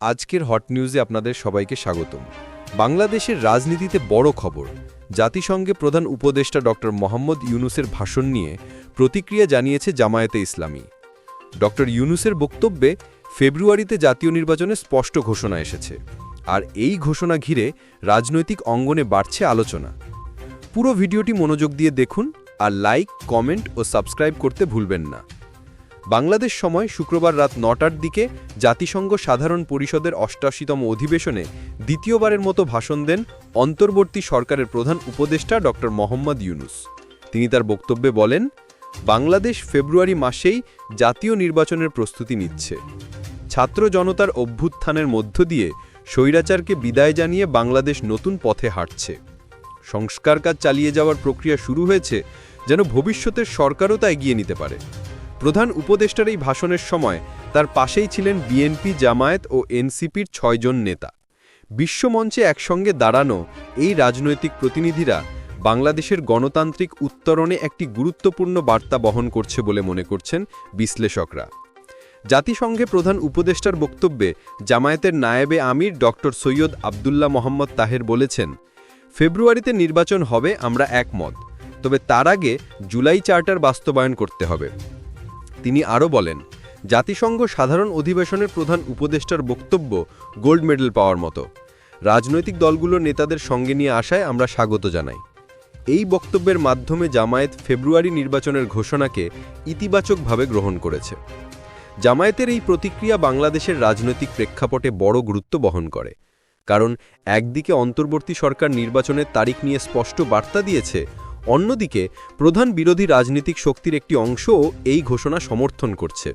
আজকের হট নিউজে আপনাদের সবাইকে স্বাগতম। বাংলাদেশের রাজনীতিতে বড় খবর। জাতিসংঘে প্রধান উপদেষ্টা ডক্টর মোহাম্মদ ইউনুসের ভাষণ নিয়ে প্রতিক্রিয়া জানিয়েছে জামায়াতে ইসলামী। ডক্টর ইউনুসের বক্তব্যে ফেব্রুয়ারিতে জাতীয় নির্বাচনে স্পষ্ট ঘোষণা এসেছে। আর এই ঘোষণা ঘিরে রাজনৈতিক অঙ্গনে বাড়ছে আলোচনা। পুরো ভিডিওটি মনোযোগ দিয়ে দেখুন আর লাইক, কমেন্ট ও সাবস্ক্রাইব করতে ভুলবেন না। বাংলাদেশ সময় শুক্রবার রাত নটার দিকে জাতিসংঘ সাধারণ পরিষদের অষ্টাশিতম অধিবেশনে দ্বিতীয়বারের মতো ভাষণ দেন অন্তর্বর্তী সরকারের প্রধান উপদেষ্টা ড. মোহাম্মদ ইউনুস। তিনি তার বক্তব্যে বলেন, বাংলাদেশ ফেব্রুয়ারি মাসেই জাতীয় নির্বাচনের প্রস্তুতি নিচ্ছে। ছাত্র জনতার অভ্যুত্থানের মধ্য দিয়ে স্বৈরাচারকে বিদায় জানিয়ে বাংলাদেশ নতুন পথে হাঁটছে। সংস্কার কাজ চালিয়ে যাওয়ার প্রক্রিয়া শুরু হয়েছে, যেন ভবিষ্যতের সরকারও তা এগিয়ে নিতে পারে। প্রধান উপদেষ্টার এই ভাষণের সময় তার পাশেই ছিলেন বিএনপি জামায়াত ও এনসিপির ছয়জন নেতা। বিশ্বমঞ্চে একসঙ্গে দাঁড়ানো এই রাজনৈতিক প্রতিনিধিরা বাংলাদেশের গণতান্ত্রিক উত্তরণে একটি গুরুত্বপূর্ণ বার্তা বহন করছে বলে মনে করছেন বিশ্লেষকরা। জাতিসংঘে প্রধান উপদেষ্টার বক্তব্যে জামায়াতের নায়েবে আমির ডক্টর সৈয়দ আবদুল্লাহ মোহাম্মদ তাহের বলেছেন, ফেব্রুয়ারিতে নির্বাচন হবে, আমরা একমত। তবে তার আগে জুলাই চার্টার বাস্তবায়ন করতে হবে। তিনি আরও বলেন, জাতিসংঘ সাধারণ অধিবেশনের প্রধান উপদেষ্টার বক্তব্য গোল্ড মেডেল পাওয়ার মতো। রাজনৈতিক দলগুলোর নেতাদের সঙ্গে নিয়ে আসায় আমরা স্বাগত জানাই। এই বক্তব্যের মাধ্যমে জামায়াত ফেব্রুয়ারি নির্বাচনের ঘোষণাকে ইতিবাচকভাবে গ্রহণ করেছে। জামায়াতের এই প্রতিক্রিয়া বাংলাদেশের রাজনৈতিক প্রেক্ষাপটে বড় গুরুত্ব বহন করে। কারণ, একদিকে অন্তর্বর্তী সরকার নির্বাচনের তারিখ নিয়ে স্পষ্ট বার্তা দিয়েছে অন্যদিকে, প্রধান বিরোধী রাজনৈতিক শক্তির একটি অংশও এই ঘোষণা সমর্থন করছে।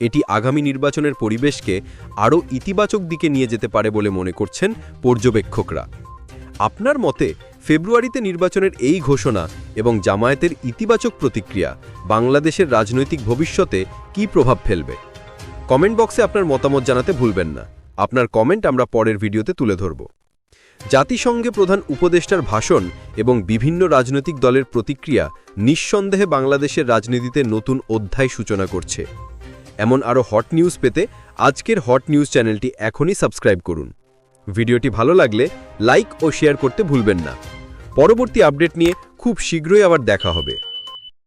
এটি আগামী নির্বাচনের পরিবেশকে আরও ইতিবাচক দিকে নিয়ে যেতে পারে বলে মনে করছেন পর্যবেক্ষকরা। আপনার মতে, ফেব্রুয়ারিতে নির্বাচনের এই ঘোষণা এবং জামায়াতের ইতিবাচক প্রতিক্রিয়া বাংলাদেশের রাজনৈতিক ভবিষ্যতে কি প্রভাব ফেলবে? কমেন্ট বক্সে আপনার মতামত জানাতে ভুলবেন না। আপনার কমেন্ট আমরা পরের ভিডিওতে তুলে ধরব। জাতিসংঘে প্রধান উপদেষ্টার ভাষণ এবং বিভিন্ন রাজনৈতিক দলের প্রতিক্রিয়া নিঃসন্দেহে বাংলাদেশের রাজনীতিতে নতুন অধ্যায় সূচনা করছে। এমন আরও হট নিউজ পেতে আজকের হট নিউজ চ্যানেলটি এখনই সাবস্ক্রাইব করুন। ভিডিওটি ভালো লাগলে লাইক ও শেয়ার করতে ভুলবেন না। পরবর্তী আপডেট নিয়ে খুব শীঘ্রই আবার দেখা হবে।